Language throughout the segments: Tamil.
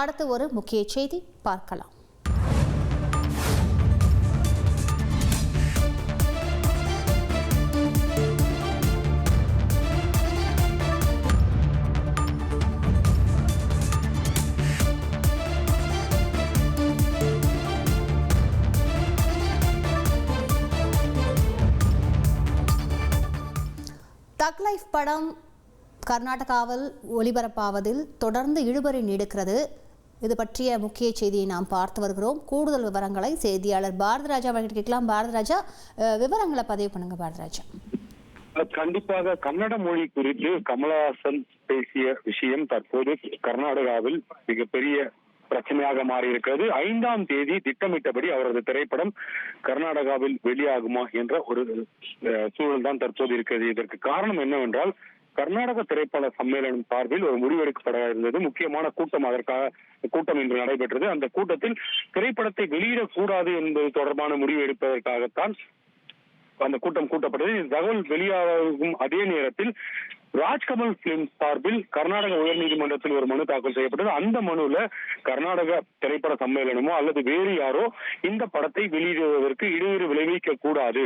அடுத்து ஒரு முக்கிய செய்தி பார்க்கலாம். தக் லைஃப் படம் கர்நாடகாவில் ஒலிபரப்பாவதில் தொடர்ந்து இழுபறி நீடிக்கிறது. இது பற்றிய முக்கிய செய்தியை நாம் பார்த்து வருகிறோம். கூடுதல் விவரங்களை செய்தியாளர் பாரதராஜா அவர்கள் கேட்கலாம். பாரதராஜா விவரங்களை பதிவு பண்ணுங்க பாரதராஜா. கண்டிப்பாக கன்னட மொழி குறித்து கமலஹாசன் பேசிய விஷயம் தற்போது கர்நாடகாவில் மிகப்பெரிய பிரச்சனையாக மாறி இருக்கிறது ஐந்தாம் தேதி திட்டமிட்டபடி அவரது திரைப்படம் கர்நாடகாவில் வெளியாகுமா என்ற ஒரு அஹ், சூழல் தான் தற்போது இருக்கிறது. இதற்கு காரணம் என்னவென்றால் கர்நாடக திரைப்பட சம்மேளனம் சார்பில் ஒரு முடிவெடுக்கப்பட இருந்தது. முக்கியமான கூட்டம் அதற்காக கூட்டம் இன்று நடைபெற்றது. அந்த கூட்டத்தில் திரைப்படத்தை வெளியிடக்கூடாது என்பது தொடர்பான முடிவு எடுப்பதற்காகத்தான் அந்த கூட்டம் கூட்டப்பட்டது. தகவல் வெளியாகும் அதே நேரத்தில் ராஜ்கமல் பிலிம் சார்பில் கர்நாடக உயர்நீதிமன்றத்தில் ஒரு மனு தாக்கல் செய்யப்பட்டது. அந்த மனுல கர்நாடக திரைப்பட சம்மேளனமோ அல்லது வேறு யாரோ இந்த படத்தை வெளியிடுவதற்கு இடையூறு விளைவிக்க கூடாது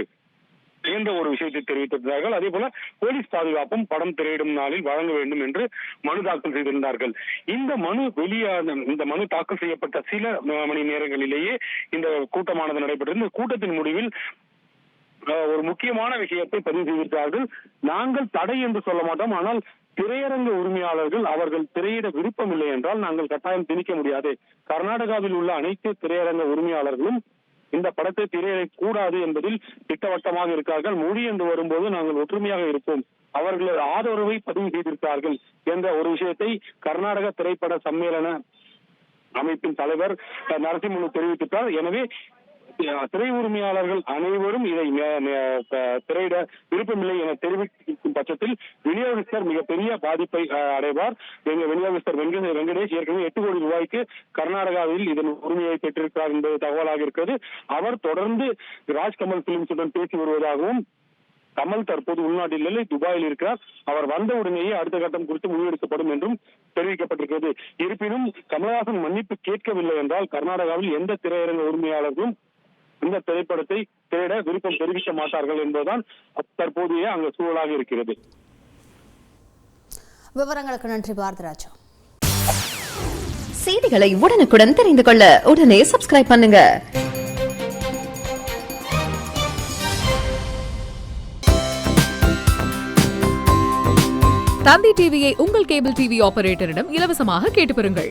என்ற ஒரு விஷயத்தை தெரிவித்திருந்தார்கள். அதே போல போலீஸ் பாதுகாப்பும் படம் திரையிடும் நாளில் வழங்க வேண்டும் என்று மனு தாக்கல் செய்திருந்தார்கள். இந்த மனு வெளியான இந்த மனு தாக்கல் செய்யப்பட்ட சில மணி நேரங்களிலேயே இந்த கூட்டமானது நடைபெற்றது. இந்த கூட்டத்தின் முடிவில் அஹ், ஒரு முக்கியமான விஷயத்தை பதிவு செய்திருக்கிறார்கள். நாங்கள் தடை என்று சொல்ல மாட்டோம். ஆனால் திரையரங்க உரிமையாளர்கள் அவர்கள் திரையிட விருப்பம் இல்லை என்றால் நாங்கள் கட்டாயம் திணிக்க முடியாது. கர்நாடகாவில் உள்ள அனைத்து திரையரங்க உரிமையாளர்களும் இந்த படத்தை திரையிடக் கூடாது என்பதில் திட்டவட்டமாக இருக்கார்கள் மொழி என்று வரும்போது நாங்கள் ஒற்றுமையாக இருப்போம். அவர்களது ஆதரவை பதிவு செய்திருக்கிறார்கள் என்ற ஒரு விஷயத்தை கர்நாடக திரைப்பட சம்மேளன அமைப்பின் தலைவர் அஹ், நரசிம்மனு தெரிவித்திருக்கிறார். எனவே திரை உரிமையாளர்கள் அனைவரும் இதை திரையிட விருப்பமில்லை என தெரிவிக்கும் பட்சத்தில் விநியோகஸ்தர் மிகப்பெரிய பாதிப்பை அடைவார். எங்க விநியோகஸ்தர் வெங்கடே வெங்கடேஷ் ஏற்கனவே எட்டு கோடி ரூபாய்க்கு கர்நாடகாவில் இதன் உரிமையை பெற்றிருக்கிறார் என்பது தகவலாக இருக்கிறது. அவர் தொடர்ந்து ராஜ்கமல் பிலிம்ஸுடன் பேசி வருவதாகவும் கமல் தற்போது உள்நாட்டில் இல்லை துபாயில் இருக்கிறார். அவர் வந்த உடனேயே அடுத்த கட்டம் குறித்து முடிவெடுக்கப்படும் என்றும் தெரிவிக்கப்பட்டிருக்கிறது. இருப்பினும் கமல்ஹாசன் மன்னிப்பு கேட்கவில்லை என்றால் கர்நாடகாவில் எந்த திரையரங்க உரிமையாளர்களும் இந்த திரைப்படத்தை திரையிட விருப்பம் தெரிவிக்க மாட்டார்கள் என்பதுதான் தற்போதைய அங்க சூழலாக இருக்கிறது. விவரங்களுக்கு நன்றி பாரதிராஜா. செய்திகளை உடனுக்குடன் தெரிந்து கொள்ள உடனே சப்ஸ்கிரைப் பண்ணுங்க. தந்தி டிவியை உங்கள் கேபிள் டிவி ஆபரேட்டரிடம் இலவசமாக கேட்டு பெறுங்கள்.